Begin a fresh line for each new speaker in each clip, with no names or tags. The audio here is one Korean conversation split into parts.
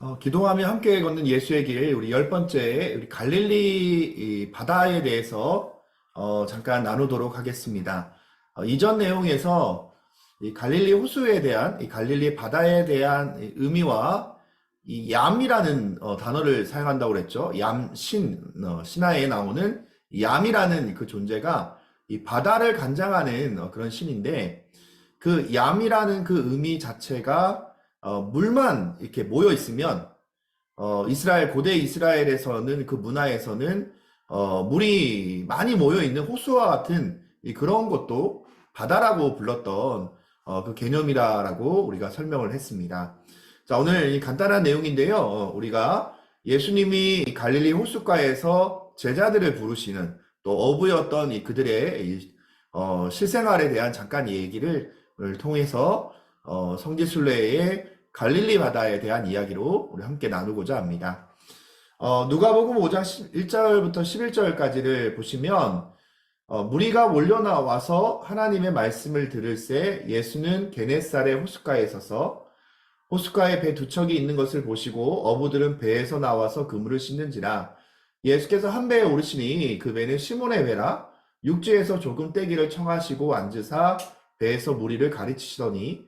어, 기도하며 함께 걷는 예수의 길, 우리 열 번째, 우리 갈릴리 이 바다에 대해서 어, 잠깐 나누도록 하겠습니다. 어, 이전 내용에서 이 갈릴리 호수에 대한, 이 갈릴리 바다에 대한 이 의미와 이 얌이라는 어, 단어를 사용한다고 그랬죠. 얌, 신, 어, 신화에 나오는 이 얌이라는 그 존재가 이 바다를 간장하는 어, 그런 신인데, 그 얌이라는 그 의미 자체가 어, 물만 이렇게 모여 있으면 어, 이스라엘 고대 이스라엘에서는 그 문화에서는 어, 물이 많이 모여 있는 호수와 같은 이 그런 것도 바다라고 불렀던 어, 그 개념이다라고 우리가 설명을 했습니다. 자, 오늘 이 간단한 내용인데요. 어, 우리가 예수님이 이 갈릴리 호숫가에서 제자들을 부르시는 또 어부였던 이 그들의 이, 어, 실생활에 대한 잠깐 얘기를 통해서 어, 성지순례의 갈릴리 바다에 대한 이야기로 우리 함께 나누고자 합니다. 어, 누가복음 5장 1절부터 11절까지를 보시면 어, 무리가 몰려 나와서 하나님의 말씀을 들을새 예수는 게네살의 호숫가에 서서 호숫가에 배 두 척이 있는 것을 보시고 어부들은 배에서 나와서 그물을 씻는지라 예수께서 한 배에 오르시니 그 배는 시몬의 배라 육지에서 조금 떼기를 청하시고 앉으사 배에서 무리를 가르치시더니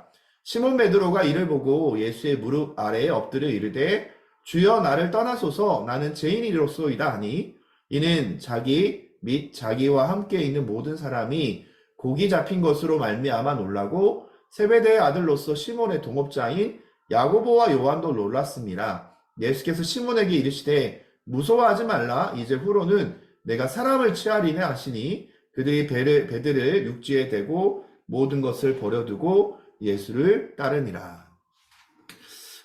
시몬 베드로가 이를 보고 예수의 무릎 아래에 엎드려 이르되 주여 나를 떠나소서 나는 죄인이로소이다 하니 이는 자기 및 자기와 함께 있는 모든 사람이 고기 잡힌 것으로 말미암아 놀라고 세베대의 아들로서 시몬의 동업자인 야고보와 요한도 놀랐습니다. 예수께서 시몬에게 이르시되 무서워하지 말라 이제 후로는 내가 사람을 취하리네 하시니 그들이 배를 배들을 육지에 대고 모든 것을 버려두고 예수를 따르니라.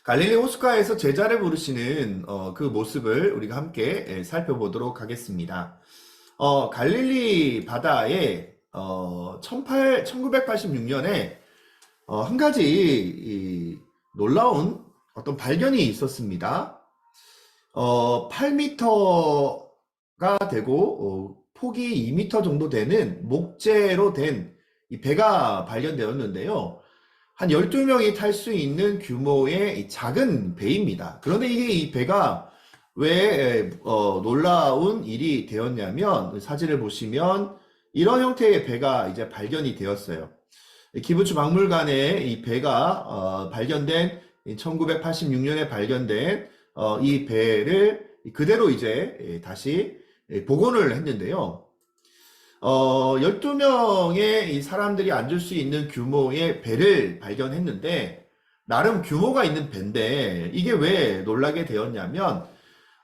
갈릴리 호숫가에서 제자를 부르시는 어, 그 모습을 우리가 함께 예, 살펴보도록 하겠습니다. 어, 갈릴리 바다에 어, 18, 1986년에 어, 한 가지 이, 놀라운 어떤 발견이 있었습니다. 어, 8m가 되고 어, 폭이 2m 정도 되는 목재로 된 이 배가 발견되었는데요. 한 12명이 탈 수 있는 규모의 이 작은 배입니다. 그런데 이게 이 배가 왜 어, 놀라운 일이 되었냐면 사진을 보시면 이런 형태의 배가 이제 발견이 되었어요. 기부츠 박물관에 이 배가 어, 발견된 1986년에 발견된 어, 이 배를 그대로 이제 예, 다시 예, 복원을 했는데요. 어, 12명의 이 사람들이 앉을 수 있는 규모의 배를 발견했는데, 나름 규모가 있는 배인데, 이게 왜 놀라게 되었냐면,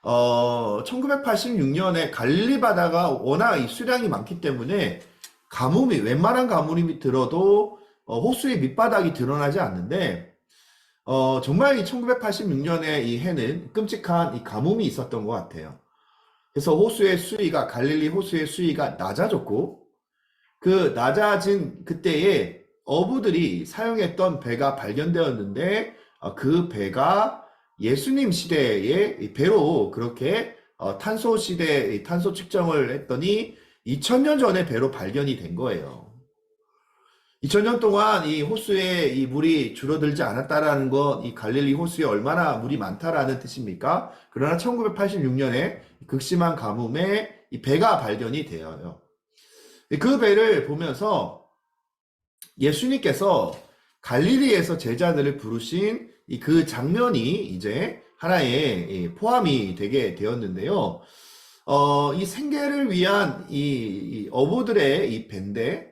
어, 1986년에 갈릴리 바다가 워낙 이 수량이 많기 때문에, 가뭄이, 웬만한 가뭄이 들어도, 어, 호수의 밑바닥이 드러나지 않는데, 어, 정말 이 1986년에 이 해는 끔찍한 이 가뭄이 있었던 것 같아요. 그래서 호수의 수위가 갈릴리 호수의 수위가 낮아졌고 그 낮아진 그때에 어부들이 사용했던 배가 발견되었는데 어, 그 배가 예수님 시대의 배로 그렇게 어, 탄소 시대 탄소 측정을 했더니 2000년 전에 배로 발견이 된 거예요. 2000년 동안 이 호수에 이 물이 줄어들지 않았다라는 건 이 갈릴리 호수에 얼마나 물이 많다라는 뜻입니까? 그러나 1986년에 극심한 가뭄에 이 배가 발견이 되어요. 그 배를 보면서 예수님께서 갈릴리에서 제자들을 부르신 이 그 장면이 이제 하나의 포함이 되게 되었는데요. 어, 이 생계를 위한 이, 이 어부들의 이 배인데,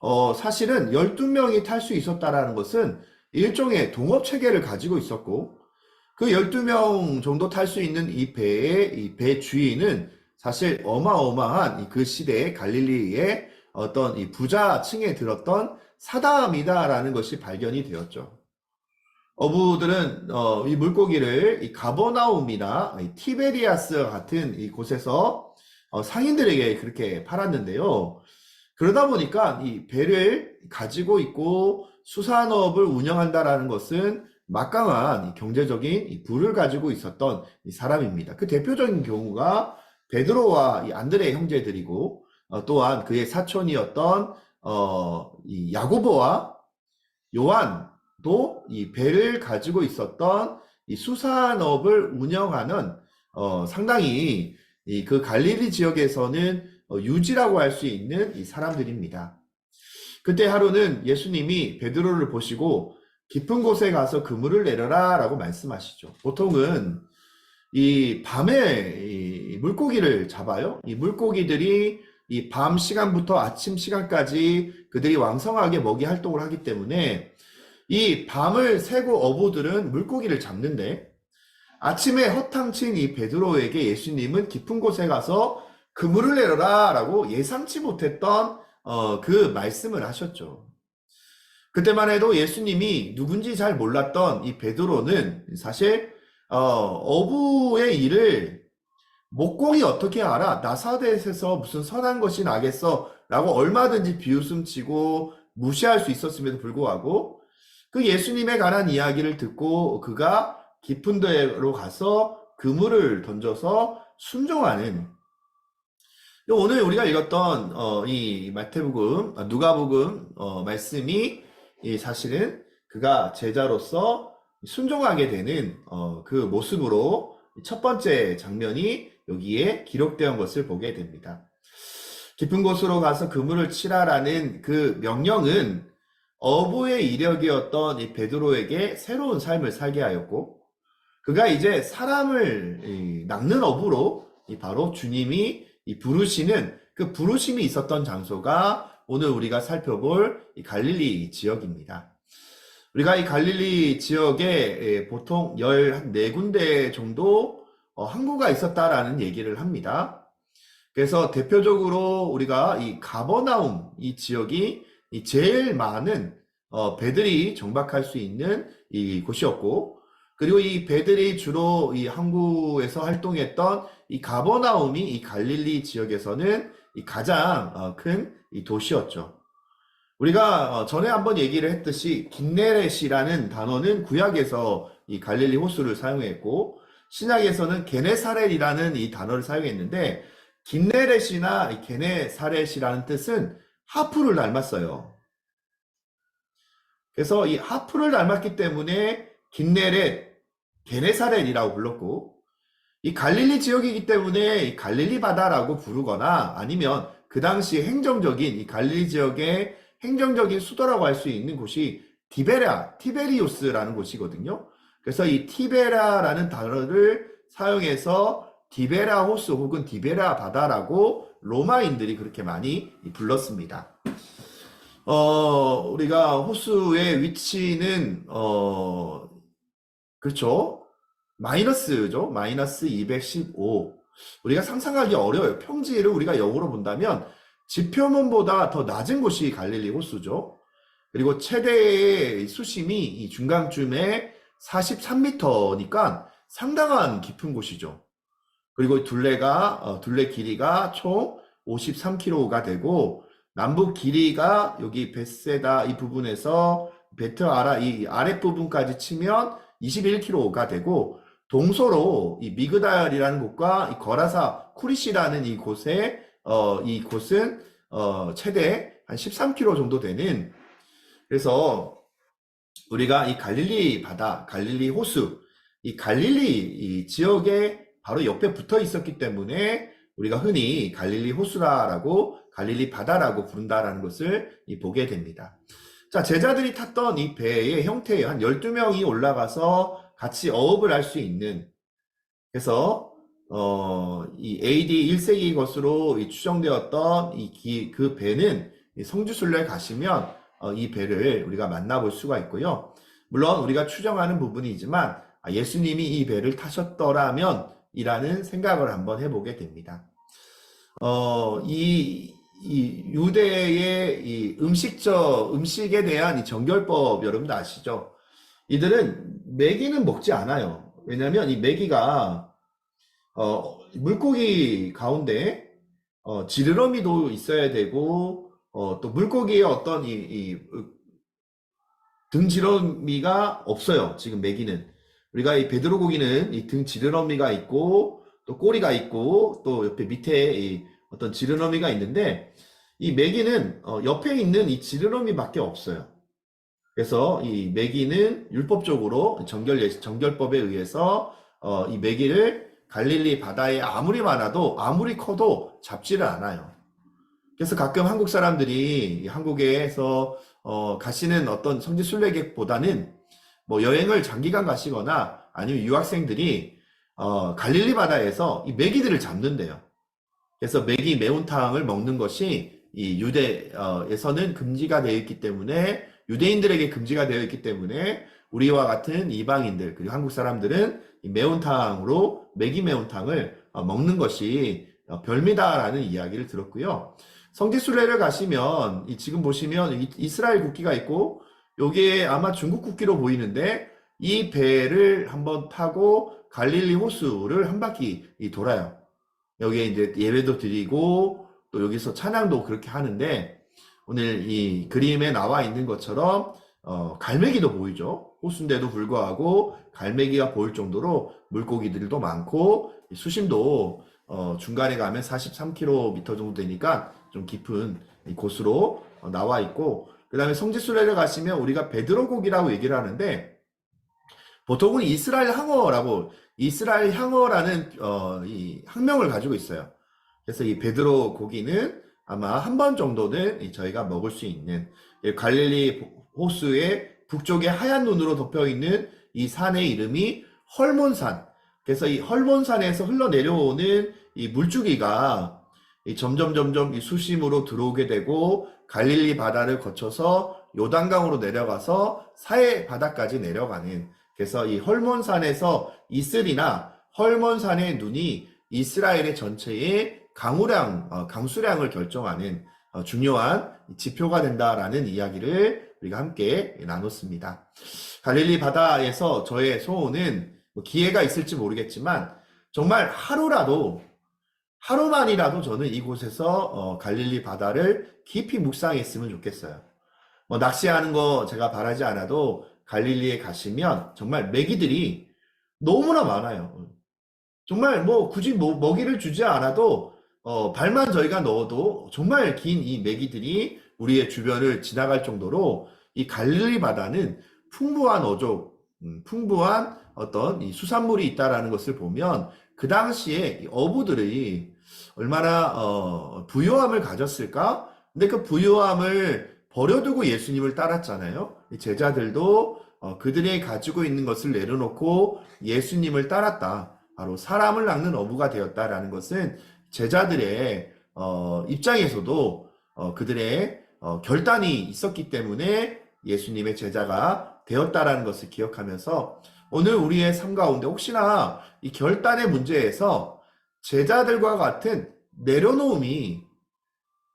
어, 사실은 12명이 탈 수 있었다라는 것은 일종의 동업 체계를 가지고 있었고, 그 12명 정도 탈 수 있는 이 배의 이 배 주인은 사실 어마어마한 그 시대의 갈릴리의 어떤 이 부자층에 들었던 사담이다라는 것이 발견이 되었죠. 어부들은 어, 이 물고기를 이 가버나움이나 이 티베리아스와 같은 이 곳에서 어, 상인들에게 그렇게 팔았는데요. 그러다 보니까 이 배를 가지고 있고 수산업을 운영한다라는 것은 막강한 이 경제적인 이 부를 가지고 있었던 이 사람입니다. 그 대표적인 경우가 베드로와 이 안드레 형제들이고 어, 또한 그의 사촌이었던 어, 이 야고보와 요한도 이 배를 가지고 있었던 이 수산업을 운영하는 어, 상당히 이 그 갈릴리 지역에서는 어, 유지라고 할 수 있는 이 사람들입니다. 그때 하루는 예수님이 베드로를 보시고 깊은 곳에 가서 그물을 내려라 라고 말씀하시죠. 보통은 이 밤에 이 물고기를 잡아요. 이 물고기들이 이 밤 시간부터 아침 시간까지 그들이 왕성하게 먹이 활동을 하기 때문에 이 밤을 새고 어부들은 물고기를 잡는데 아침에 허탕친 이 베드로에게 예수님은 깊은 곳에 가서 그물을 내려라 라고 예상치 못했던 어, 그 말씀을 하셨죠. 그때만 해도 예수님이 누군지 잘 몰랐던 이 베드로는 사실 어, 어부의 일을 목공이 어떻게 알아? 나사렛에서 무슨 선한 것이 나겠어? 라고 얼마든지 비웃음치고 무시할 수 있었음에도 불구하고 그 예수님에 관한 이야기를 듣고 그가 깊은 데로 가서 그물을 던져서 순종하는 오늘 우리가 읽었던 어, 이 마태복음, 아, 누가복음 어, 말씀이 이 사실은 그가 제자로서 순종하게 되는 어, 그 모습으로 첫 번째 장면이 여기에 기록되어 것을 보게 됩니다. 깊은 곳으로 가서 그물을 치라라는 그 명령은 어부의 이력이었던 이 베드로에게 새로운 삶을 살게 하였고 그가 이제 사람을 이, 낚는 어부로 이 바로 주님이 이 부르시는 그 부르심이 있었던 장소가 오늘 우리가 살펴볼 이 갈릴리 지역입니다. 우리가 이 갈릴리 지역에 예, 보통 14군데 정도 어, 항구가 있었다라는 얘기를 합니다. 그래서 대표적으로 우리가 이 가버나움 이 지역이 이 제일 많은 어, 배들이 정박할 수 있는 이 곳이었고 그리고 이 배들이 주로 이 항구에서 활동했던 이 가버나움이 이 갈릴리 지역에서는 이 가장 어, 큰이 도시였죠. 우리가 어, 전에 한번 얘기를 했듯이 긴네렛이라는 단어는 구약에서 이 갈릴리 호수를 사용했고 신약에서는 게네사렛이라는 이 단어를 사용했는데 긴네렛이나 이 게네사렛이라는 뜻은 하프를 닮았어요. 그래서 이 하프를 닮았기 때문에 긴네렛, 게네사렛이라고 불렀고 이 갈릴리 지역이기 때문에 이 갈릴리 바다라고 부르거나 아니면 그 당시 행정적인 이 갈릴리 지역의 행정적인 수도라고 할 수 있는 곳이 디베라, 티베리우스라는 곳이거든요. 그래서 이 티베라라는 단어를 사용해서 디베라 호수 혹은 디베라 바다라고 로마인들이 그렇게 많이 불렀습니다. 어, 우리가 호수의 위치는, 어, 그렇죠. 마이너스죠. 마이너스 215. 우리가 상상하기 어려워요. 평지를 우리가 역으로 본다면 지표면보다 더 낮은 곳이 갈릴리 호수죠. 그리고 최대의 수심이 이 중간쯤에 43m니까 상당한 깊은 곳이죠. 그리고 둘레가 어, 둘레 길이가 총 53km가 되고 남북 길이가 여기 베세다 이 부분에서 베트 아라 이 아랫 부분까지 치면 21km가 되고 동서로 이 미그달이라는 곳과 이 거라사 쿠리시라는 이 곳에 어, 이 곳은 어, 최대 한 13km 정도 되는 그래서 우리가 이 갈릴리 바다, 갈릴리 호수, 이 갈릴리 이 지역에 바로 옆에 붙어 있었기 때문에 우리가 흔히 갈릴리 호수라라고 갈릴리 바다라고 부른다라는 것을 보게 됩니다. 자, 제자들이 탔던 이 배의 형태에 한 12명이 올라가서 같이 어업을 할 수 있는 그래서 어, 이 AD 1세기 것으로 이 추정되었던 이 기, 그 배는 이 성주순례 가시면 어, 이 배를 우리가 만나볼 수가 있고요. 물론 우리가 추정하는 부분이지만 아, 예수님이 이 배를 타셨더라면 이라는 생각을 한번 해보게 됩니다. 어, 이, 이 유대의 이 음식적 음식에 대한 이 정결법 여러분도 아시죠? 이들은 메기는 먹지 않아요. 왜냐하면 이 메기가 어, 물고기 가운데 어, 지느러미도 있어야 되고 어, 또 물고기의 어떤 이, 이 등지러미가 없어요. 지금 메기는 우리가 이 베드로 고기는 이 등 지느러미가 있고 또 꼬리가 있고 또 옆에 밑에 이 어떤 지느러미가 있는데 이 메기는 어, 옆에 있는 이 지느러미밖에 없어요. 그래서 이 메기는 율법적으로 정결 예- 정결법에 의해서 어, 이 메기를 갈릴리 바다에 아무리 많아도 아무리 커도 잡지를 않아요. 그래서 가끔 한국 사람들이 이 한국에서 어, 가시는 어떤 성지 순례객보다는 뭐 여행을 장기간 가시거나 아니면 유학생들이 어, 갈릴리 바다에서 이 메기들을 잡는데요. 그래서 메기 매운탕을 먹는 것이 이 유대에서는 금지가 되어 있기 때문에 유대인들에게 금지가 되어 있기 때문에 우리와 같은 이방인들 그리고 한국 사람들은 이 매운탕으로 메기 매운탕을 어, 먹는 것이 어, 별미다라는 이야기를 들었고요. 성지순례를 가시면 이 지금 보시면 이- 이스라엘 국기가 있고 여기에 아마 중국 국기로 보이는데 이 배를 한번 타고 갈릴리 호수를 한 바퀴 이 돌아요. 여기에 이제 예배도 드리고 또 여기서 찬양도 그렇게 하는데 오늘 이 그림에 나와 있는 것처럼 어, 갈매기도 보이죠. 호수인데도 불구하고 갈매기가 보일 정도로 물고기들도 많고 이 수심도 어, 중간에 가면 43km 정도 되니까 좀 깊은 이 곳으로 어, 나와 있고 그 다음에 성지순례를 가시면 우리가 베드로 고기라고 얘기를 하는데 보통은 이스라엘 항어라고 이스라엘 향어라는 어, 이 학명을 가지고 있어요. 그래서 이 베드로 고기는 아마 한 번 정도는 이 저희가 먹을 수 있는 이 갈릴리 호수의 북쪽에 하얀 눈으로 덮여 있는 이 산의 이름이 헐몬산. 그래서 이 헐몬산에서 흘러내려오는 이 물줄기가 이 점점 점점 이 수심으로 들어오게 되고 갈릴리 바다를 거쳐서 요단강으로 내려가서 사해 바다까지 내려가는 그래서 이 헐몬산에서 이슬이나 헐몬산의 눈이 이스라엘의 전체의 강우량, 어, 강수량을 결정하는 어, 중요한 지표가 된다라는 이야기를 우리가 함께 나눴습니다. 갈릴리 바다에서 저의 소원은 뭐 기회가 있을지 모르겠지만 정말 하루라도 하루만이라도 저는 이곳에서 어, 갈릴리 바다를 깊이 묵상했으면 좋겠어요. 뭐 낚시하는 거 제가 바라지 않아도 갈릴리에 가시면 정말 메기들이 너무나 많아요. 정말 뭐 굳이 뭐 먹이를 주지 않아도 어, 발만 저희가 넣어도 정말 긴 이 메기들이 우리의 주변을 지나갈 정도로 이 갈릴리 바다는 풍부한 어족, 음, 풍부한 어떤 이 수산물이 있다라는 것을 보면 그 당시에 이 어부들이 얼마나 어, 부요함을 가졌을까? 근데 그 부요함을 버려두고 예수님을 따랐잖아요. 이 제자들도 어, 그들이 가지고 있는 것을 내려놓고 예수님을 따랐다. 바로 사람을 낚는 어부가 되었다라는 것은 제자들의 어, 입장에서도 어, 그들의 어, 결단이 있었기 때문에 예수님의 제자가 되었다라는 것을 기억하면서 오늘 우리의 삶 가운데 혹시나 이 결단의 문제에서 제자들과 같은 내려놓음이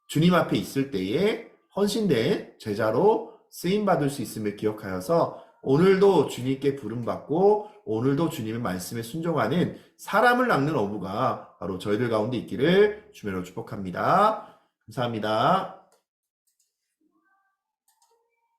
주님 앞에 있을 때에 헌신된 제자로 쓰임 받을 수 있음을 기억하여서 오늘도 주님께 부름받고 오늘도 주님의 말씀에 순종하는 사람을 낚는 어부가 바로 저희들 가운데 있기를 주매로 축복합니다. 감사합니다.